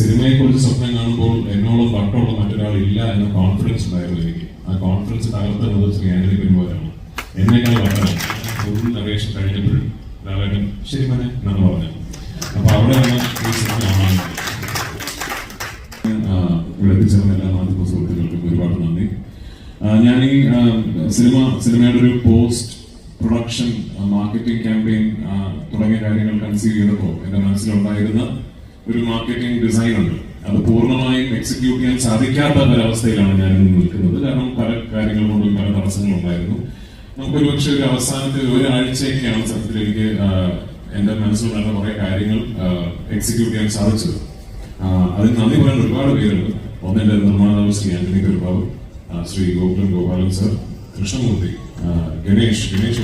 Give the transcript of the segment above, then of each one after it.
സിനിമയെ കുറിച്ച് സ്വപ്നം കാണുമ്പോൾ എന്നോളം പട്ടുള്ള മറ്റൊരാൾ ഇല്ല എന്ന കോൺഫിഡൻസ് ഉണ്ടായിരുന്നു എനിക്ക്. ആ കോൺഫിഡൻസ് തകർത്തുന്നത് ശ്രീ ആന്റണി പെരുമ്പോഴാണ് എന്നേക്കാൾ വട്ടം. ഫുൾ കഴിഞ്ഞപ്പോഴും ലാലേട്ടൻ ശരി മനെ എന്നാണ് പറഞ്ഞത്. അപ്പൊ അവിടെയാണ് ഈ സിനിമ കാണാൻ മാധ്യമ സുഹൃത്തുക്കൾക്കും ഒരുപാട് നന്ദി. ഞാൻ ഈ സിനിമ സിനിമയുടെ ഒരു പോസ്റ്റ് പ്രൊഡക്ഷൻ മാർക്കറ്റിംഗ് ക്യാമ്പയിൻ തുടങ്ങിയ കാര്യങ്ങൾ കൺസീവ് ചെയ്തപ്പോൾ എന്റെ മനസ്സിലുണ്ടായിരുന്ന ഒരു മാർക്കറ്റിംഗ് ഡിസൈൻ ഉണ്ട്. അത് പൂർണമായും എക്സിക്യൂട്ട് ചെയ്യാൻ സാധിക്കാത്ത ഒരവസ്ഥയിലാണ് ഞാൻ നിൽക്കുന്നത്. കാരണം പല കാര്യങ്ങൾ കൊണ്ടും പല തടസ്സങ്ങളും ഉണ്ടായിരുന്നു. നമുക്കൊരു പക്ഷേ ഒരു അവസാനത്തെ ഒരാഴ്ചയൊക്കെയാണ് സത്യത്തിൽ എനിക്ക് ആ, എന്റെ മനസ്സിലുണ്ടായിരുന്ന കുറെ കാര്യങ്ങൾ എക്സിക്യൂട്ട് ചെയ്യാൻ സാധിച്ചത്. അത് അതിന് നന്ദി പറയാൻ ഒരുപാട് പേരുണ്ട്. ഒന്നിന്റെ നിർമ്മാതാവ് ശ്രീ ആന്റണി കൃപാബു ശ്രീ ഗോകുലൻ ഗോപാലൻ സർ കൃഷ്ണമൂർത്തി ഗണേഷ് ഗണേഷ്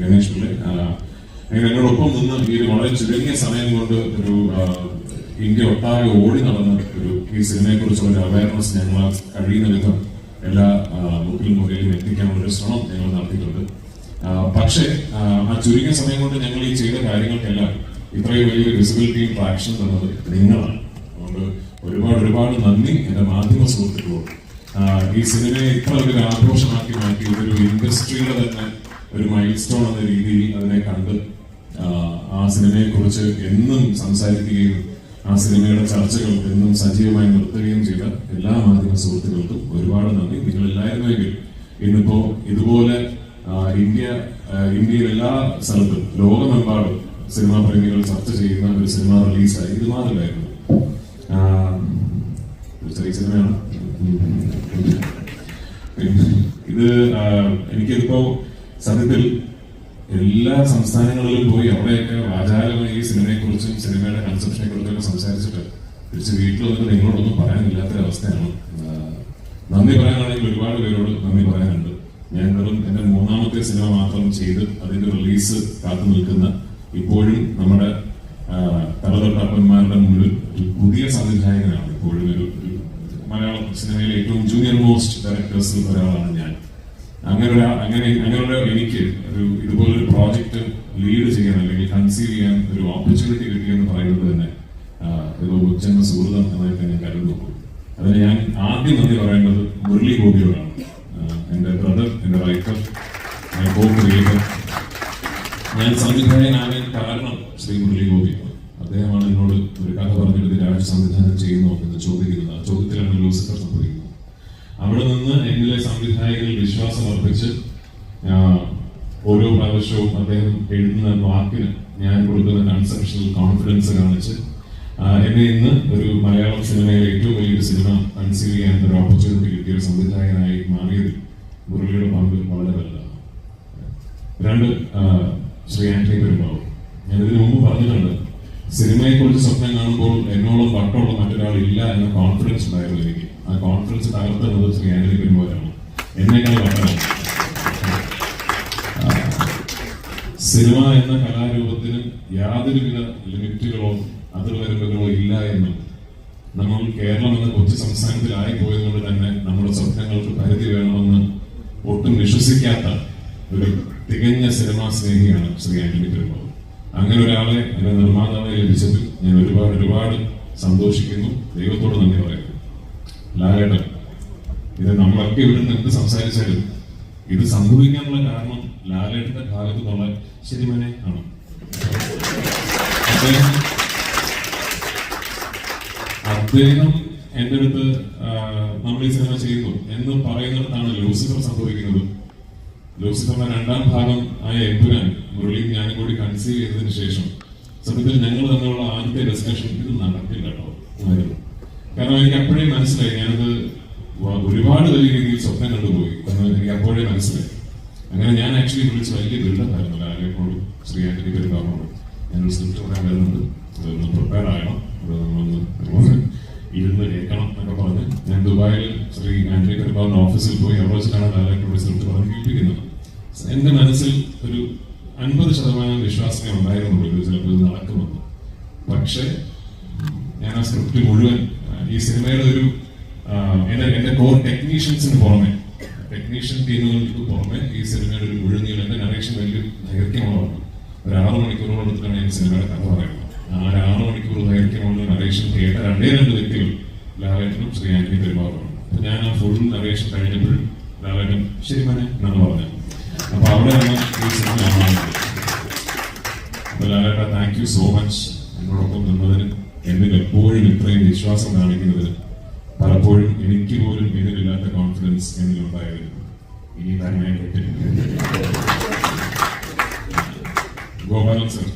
ഗണേഷ് പിള്ളെ അങ്ങനെ ഞങ്ങളോടൊപ്പം നിന്ന് ഈ ഒരു വളരെ ചുരുങ്ങിയ സമയം കൊണ്ട് ഒരു ഇന്ത്യ ഒട്ടാകെ ഓടി നടന്ന ഒരു ഈ സിനിമയെ കുറിച്ചുള്ള ഒരു അവയർനെസ് ഞങ്ങൾ കഴിയുന്ന വിധം എല്ലാ മുക്കിലും മുകളിലും എത്തിക്കാനുള്ള ശ്രമം ഞങ്ങൾ നടത്തിയിട്ടുണ്ട്. പക്ഷെ ആ, ചുരുങ്ങിയ സമയം കൊണ്ട് ഞങ്ങൾ ഈ ചെയ്ത കാര്യങ്ങൾക്കെല്ലാം ഇത്രയും വലിയൊരു വിസിബിലിറ്റിയും ട്രാക്ഷൻ തന്നത് നിങ്ങളാണ്. അതുകൊണ്ട് ഒരുപാട് ഒരുപാട് നന്ദി എന്റെ മാധ്യമ സുഹൃത്തുക്കളോട്. ഈ സിനിമയെ ഇത്ര ഒരു ആഘോഷമാക്കി മാറ്റി ഒരു ഇൻഡസ്ട്രിയുടെ തന്നെ ഒരു മൈൽ സ്റ്റോൺ എന്ന രീതിയിൽ അതിനെ കണ്ട് സിനിമയെ കുറിച്ച് എന്നും സംസാരിക്കുകയും ആ സിനിമയുടെ ചർച്ചകൾ എന്നും സജീവമായി നിർത്തുകയും ചെയ്ത എല്ലാ മാധ്യമ സുഹൃത്തുക്കൾക്കും ഒരുപാട് നന്ദി. നിങ്ങൾ എല്ലാവരുമെങ്കിൽ ഇന്നിപ്പോ ഇതുപോലെ ഇന്ത്യ ഇന്ത്യയിൽ എല്ലാ സ്ഥലത്തും ലോകമെമ്പാടും സിനിമാ പ്രേമികൾ ചർച്ച ചെയ്യുന്ന ഒരു സിനിമ റിലീസായി. ഇത് മാത്രമായിരുന്നു ചെറിയ സിനിമയാണ്. ഇത് എനിക്കിപ്പോ സത്യത്തിൽ എല്ലാ സംസ്ഥാനങ്ങളിലും പോയി അവിടെയൊക്കെ വാചാലമായി ഈ സിനിമയെക്കുറിച്ചും സിനിമയുടെ കൺസെപ്ഷനെ കുറിച്ചൊക്കെ സംസാരിച്ചിട്ട് തിരിച്ച് വീട്ടിൽ വന്നിട്ട് നിങ്ങളോടൊന്നും പറയാനില്ലാത്തൊരവസ്ഥയാണ്. നന്ദി പറയാനാണെങ്കിൽ ഒരുപാട് പേരോട് നന്ദി പറയാനുണ്ട്. ഞാൻ വെറും എന്റെ മൂന്നാമത്തെ സിനിമ മാത്രം ചെയ്ത് അതിന്റെ റിലീസ് കാത്തു നിൽക്കുന്ന ഇപ്പോഴും നമ്മുടെ തലതൊട്ടപ്പന്മാരുടെ മുന്നിൽ ഒരു പുതിയ സംവിധായകനാണ്. ഇപ്പോഴും ഒരു മലയാള സിനിമയിലെ ഏറ്റവും ജൂനിയർ മോസ്റ്റ് ഡയറക്ടേഴ്സിൽ ഒരാളാണ്. അങ്ങനെ അങ്ങനെ അങ്ങനെയുള്ള എനിക്ക് ഒരു ഇതുപോലൊരു പ്രോജക്റ്റ് ലീഡ് ചെയ്യാൻ അല്ലെങ്കിൽ കൺസീവ് ചെയ്യാൻ ഒരു ഓപ്പർച്യൂണിറ്റി കിട്ടിയെന്ന് പറയുന്നത് തന്നെ ഒരു ഉജ്ജന്മ സുഹൃതം എന്നായിട്ട് ഞാൻ കരുതുന്നു. അതിന് ഞാൻ ആദ്യം നന്ദി പറയേണ്ടത് മുരളി ഗോപിയോടാണ് എന്റെ ബ്രദർ എന്റെ റൈറ്റർ ഞാൻ സംവിധായകനാകാൻ കാരണം ശ്രീ മുരളി ഗോപി അദ്ദേഹമാണ് എന്നോട് ഒരു കഥ പറഞ്ഞെടുത്ത് രാജ് സംവിധാനം ചെയ്യുന്നു എന്ന് ചോദിക്കുന്നത്. ആ ചോദ്യത്തിലാണ് ലൂസിഫർ അവിടെ നിന്ന് എന്നിലെ സംവിധായകനിൽ വിശ്വാസം അർപ്പിച്ച് ഓരോ പ്രാവശ്യവും അദ്ദേഹം എഴുതുന്ന വാക്കിന് ഞാൻ കൊടുക്കുന്ന കൺസെപ്ഷണൽ കോൺഫിഡൻസ് കാണിച്ച് എന്നെ ഇന്ന് ഒരു മലയാളം സിനിമയിലെ ഏറ്റവും വലിയൊരു സിനിമ കൺസീവ് ചെയ്യാൻ ഒരു ഓപ്പർച്യൂണിറ്റി കിട്ടിയ ഒരു സംവിധായകനായി മാറിയതിൽ മുരളിയുടെ പങ്ക് വളരെ വലുതാണ്. രണ്ട് ശ്രീ ആന്റണി പെരുമാവ് ഞാൻ ഇതിനു മുമ്പ് പറഞ്ഞിട്ടുണ്ട് സിനിമയെ കുറിച്ച് സ്വപ്നം കാണുമ്പോൾ എന്നോളം വട്ടമുള്ള മറ്റൊരാൾ ഇല്ല എന്ന കോൺഫിഡൻസ് ഉണ്ടായിരുന്നു എനിക്ക് ആ കോൺഫിഡൻസ് തകർത്തുന്നത് ശ്രീ ആന്റണി പെരുമാറാണ് എന്നേക്കാൾ ആ, സിനിമ എന്ന കലാരൂപത്തിന് യാതൊരുവിധ ലിമിറ്റുകളോ അതിർവരമ്പുകളോ ഇല്ല എന്ന് നമ്മൾ കേരളം എന്ന കൊച്ചു സംസ്ഥാനത്തിലായി പോയതുകൊണ്ട് തന്നെ നമ്മുടെ സ്വപ്നങ്ങൾക്ക് പരിധി വേണമെന്ന് ഒട്ടും വിശ്വസിക്കാത്ത ഒരു തികഞ്ഞ സിനിമാ സ്നേഹിയാണ് ശ്രീ ആന്റണി പെരുമാൾ അങ്ങനെ ഒരാളെ എന്റെ നിർമ്മാതാവായി ലഭിച്ചതിൽ ഞാൻ ഒരുപാട് ഒരുപാട് സന്തോഷിക്കുന്നു. ദൈവത്തോട് നന്ദി പറയുന്നു. ലാലേട്ടൻ ഇത് നമ്മളൊക്കെ ഇവിടെ നിന്ന് സംസാരിച്ചാലും ഇത് സംഭവിക്കാനുള്ള കാരണം ലാലേട്ടന്റെ ഭാഗത്ത് നിന്നുള്ള ശരിമനെ ആണ്. അദ്ദേഹം എന്റെ അടുത്ത് നമ്മൾ ഈ സിനിമ ചെയ്യുന്നു എന്ന് പറയുന്നിടത്താണ് ലൂസിഫർ സംഭവിക്കുന്നത്. ലൂസിഫറിന്റെ രണ്ടാം ഭാഗം ആയ എമ്പുരാൻ മുരളിയും ഞാനും കൂടി കൺസീവ് ചെയ്തതിനു ശേഷം സത്യത്തിൽ ഞങ്ങൾ തമ്മിലുള്ള ആദ്യത്തെ ഡിസ്കഷൻ ഇത് നടക്കില്ല കേട്ടോ. ആയിരുന്നു കാരണം എനിക്ക് അപ്പോഴേ മനസ്സിലായി. ഞാനത് ഒരുപാട് വലിയ രീതിയിൽ സ്വപ്നം കണ്ടുപോയി. കാരണം എനിക്ക് അപ്പോഴേ മനസ്സിലായി. അങ്ങനെ ഞാൻ ആക്ച്വലി വിളിച്ച് വലിയ ദുരിതമായിരുന്നു ലാലേട്ടനോടും ശ്രീ ആന്റണി പെരുമാറിനോടും ഞാനൊരു സ്ക്രിപ്റ്റ് പറയാൻ വരുന്നുണ്ട്. അതൊന്ന് പ്രിപ്പയർ ആകണം. അത് നമ്മളൊന്ന് ഇരുന്ന് കേൾക്കണം എന്നൊക്കെ പറഞ്ഞ് ഞാൻ ദുബായിൽ ശ്രീ ആന്റണി പെരുമാറിന്റെ ഓഫീസിൽ പോയി അവിടെ വെച്ചിട്ടാണ് ലാലേട്ടനോട് സ്ക്രിപ്റ്റ് പറഞ്ഞ് കേൾപ്പിക്കുന്നത്. എന്റെ മനസ്സിൽ ഒരു അൻപത് ശതമാനം വിശ്വാസമേ ഉണ്ടായിരുന്നുള്ളൂ. ഇത് ചിലപ്പോൾ ഇത് നടക്കുമെന്ന്. പക്ഷേ ഞാൻ ആ സ്ക്രിപ്റ്റ് മുഴുവൻ ഈ സിനിമയുടെ ഒരു എന്റെ എന്റെ കോർ ടെക്നീഷ്യൻസിന് പുറമെ ടെക്നീഷ്യൻ ടീമുകൾക്ക് പുറമെ ഈ സിനിമയുടെ ഒരു മുഴുനീളം എന്റെ നറേഷൻ വലിയ ദൈർഘ്യമുള്ളതാണ് ഒരു ആറ് മണിക്കൂറോളം എടുത്തിട്ടാണ് ഞാൻ സിനിമയുടെ കഥ പറയുന്നത്. ആ ഒരു ആറ് മണിക്കൂർ ദൈർഘ്യമുള്ള നറേഷൻ കേട്ട രണ്ടേ രണ്ട് വ്യക്തികൾ ലാലേട്ടനും ശ്രീ ആന്റണി പെരുമാറുമാണ്. അപ്പൊ ഞാൻ ആ ഫുൾ നറേഷൻ കഴിഞ്ഞപ്പോൾ ലാലേട്ടൻ ശരി മനെ എന്നാണ് പറഞ്ഞത്. അപ്പൊ അവിടെയാണ് ഈ സിനിമ കാണാറുണ്ട് അപ്പൊ ലാലേട്ട താങ്ക് യു സോ മച്ച് എന്നോടൊപ്പം നിന്നതിന് എന്നിൽ എപ്പോഴും ഇത്രയും വിശ്വാസം കാണിക്കുന്നതിന് പലപ്പോഴും എനിക്ക് പോലും ഇതിലില്ലാത്ത കോൺഫിഡൻസ് എന്നിലുണ്ടായതിന് ഇനി തന്നെ ഗോപാലൻ സർ.